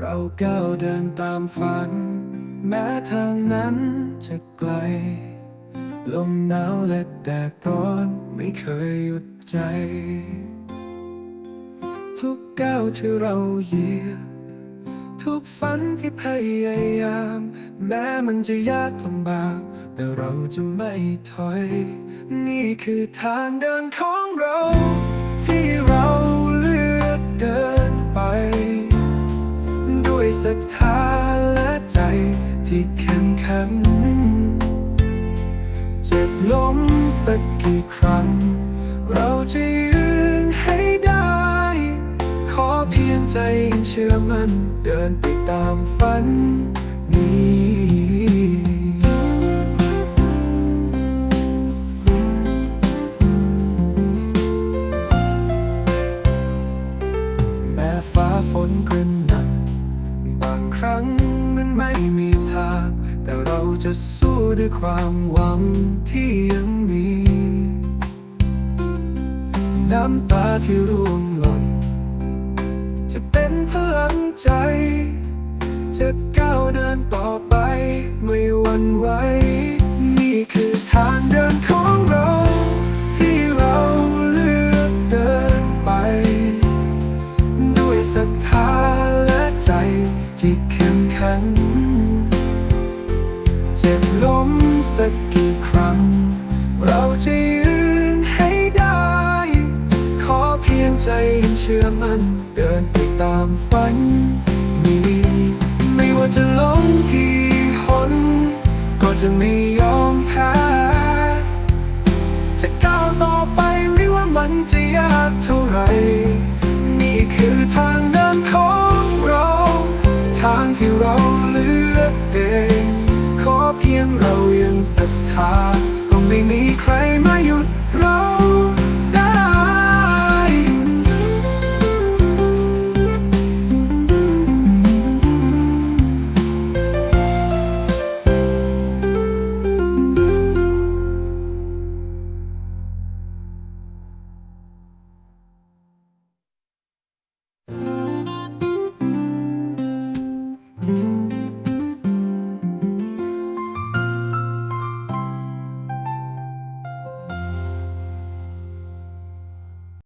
ก้าวเดินตามฝัน แม้ทางนั้นจะไกล ลมหนาวและแดดร้อนไม่เคยหยุดใจ ทุกก้าวที่เราเหยียบทุกฝันที่พยายาม แม้มันจะยากลำบาก แต่เราจะไม่ถอย นี่คือทางเดินของเราที่ ที่เข้มแข็งเจ็บล้มสักกี่ครั้ง เราจะยืนให้ได้ ขอเพียงใจยังเชื่อมันเดินไปตามฝันนี้แม้ฟ้าฝนกระ จะสู้ด้วยความหวังที่ยังมี น้ำตาที่ร่วงหล่น จะเป็นพลังใจ จะก้าวเดินต่อไปไม่หวั่นไหว นี่คือทางเดินของเราที่เราเลือกเดินไป ด้วยศรัทธาและใจที่เข้มแข็ง จ็บล้มสักกี่ครั้ง เราจะยืนให้ได้ ขอเพียงใจยังเชื่อมัน เดินไปตามฝันนี้ ไม่ว่าจะล้มกี่หน ก็จะไม่ยอมแพ้จะก้าวต่อไปไม่ว่ามันจะยากเท่าไหร่นี่คือทาง เพียงเรายังศรัทธา ก็ไม่มีใครมาหยุดเรา